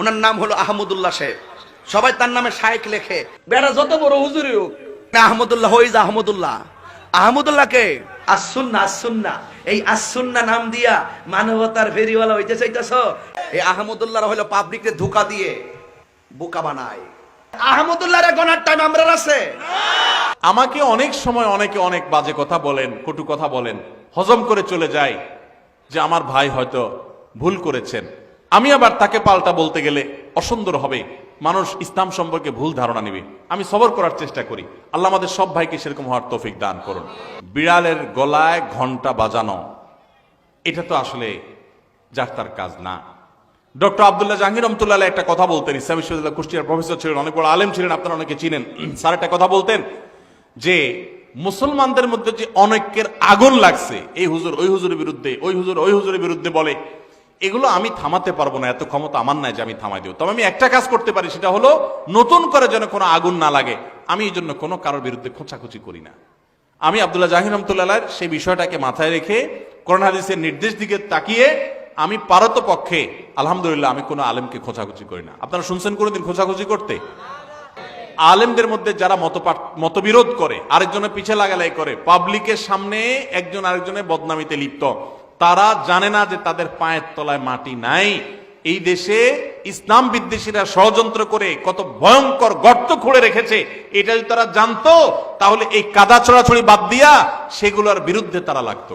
ওনার নাম হলো আহমদুল্লাহ সাহেব। সবাই তার নামে শায়েক লেখে। বেড়া যত বড় হুজুরি হোক আহমদুল্লাহ হইজ আহমদুল্লাহ। আহমদুল্লাহকে আসুন্না আসুন্না এই আসুন্না নাম দিয়া মানবতার ফেরিওয়ালা হইতে চাইতেছ? এই আহমদুল্লাহ হলো পাবলিককে ধোকা দিয়ে বোকা বানায়। আহমদুল্লাহ গনার টাইম আমরা আছে? আমাকে অনেক সময় অনেকে অনেক বাজে কথা বলেন, কটু কথা বলেন, হজম করে চলে যায় যে আমার ভাই হয়তো ভুল করেছেন। আমি আবার তাকে পাল্টা বলতে গেলে অসুন্দর হবে। মানুষ ইসলাম সম্পর্কে ভুল ধারণা নেবে। আমি সবর করার চেষ্টা করি। আল্লাহ আমাদের সব ভাইকে সেরকম হওয়ার তৌফিক দান করুন। বিড়ালের গলায় ঘণ্টা বাজানো, এটা তো আসলে যার তার কাজ না। ডক্টর আবদুল্লাহ জাহাঙ্গীর রহমতুল্লাহ একটা কথা বলতেন, ইসলাম বিশ্ববিদ্যালয় কুষ্টিয়ার প্রফেসর ছিলেন, অনেক বড় আলেম ছিলেন, আপনারা অনেকে চিনেন। স্যার একটা কথা বলতেন যে, মুসলমানদের মধ্যে যে অনেকের আগুন লাগছে, এই হুজুর ওই হুজুরের বিরুদ্ধে, ওই হুজুর ওই হুজুরের বিরুদ্ধে বলে এগুলো আমি থামাতে পারব না, এত ক্ষমতা আমার নাই যে আমি থামাই দেব। তবে আমি একটা কাজ করতে পারি, সেটা হলো নতুন করে যেন কোনো আগুন না লাগে। আমি এই জন্য কোনো কারোর বিরুদ্ধে খোঁচাখুচি করি না। আমি আব্দুল্লাহ জাহির রহমতুল্লাহ সেই বিষয়টাকে মাথায় রেখে করোনা হাদিসের নির্দেশ দিকে তাকিয়ে আমি পারত পক্ষে, আলহামদুলিল্লাহ আমি কোনো আলেমকে খোঁচাখুচি করি না। আপনারা শুনছেন কোনোদিন খোঁচাখুচি করতে? আলেমদের মধ্যে যারা মত মতবিরোধ করে, আরেকজনের পিছে লাগালাই করে পাবলিকের সামনে একজন আরেকজনের বদনামিতে লিপ্ত। তারা জানে না যে তাদের পায়ের তলায় মাটি নাই। এই দেশে ইসলাম বিদ্বেষীরা ষড়যন্ত্র করে কত ভয়ঙ্কর গর্ত খুঁড়ে রেখেছে, এটা যদি তারা জানতো, তাহলে এই কাদা, ছড়াছড়ি বাদ দিয়া সেগুলোর বিরুদ্ধে তারা লাগতো।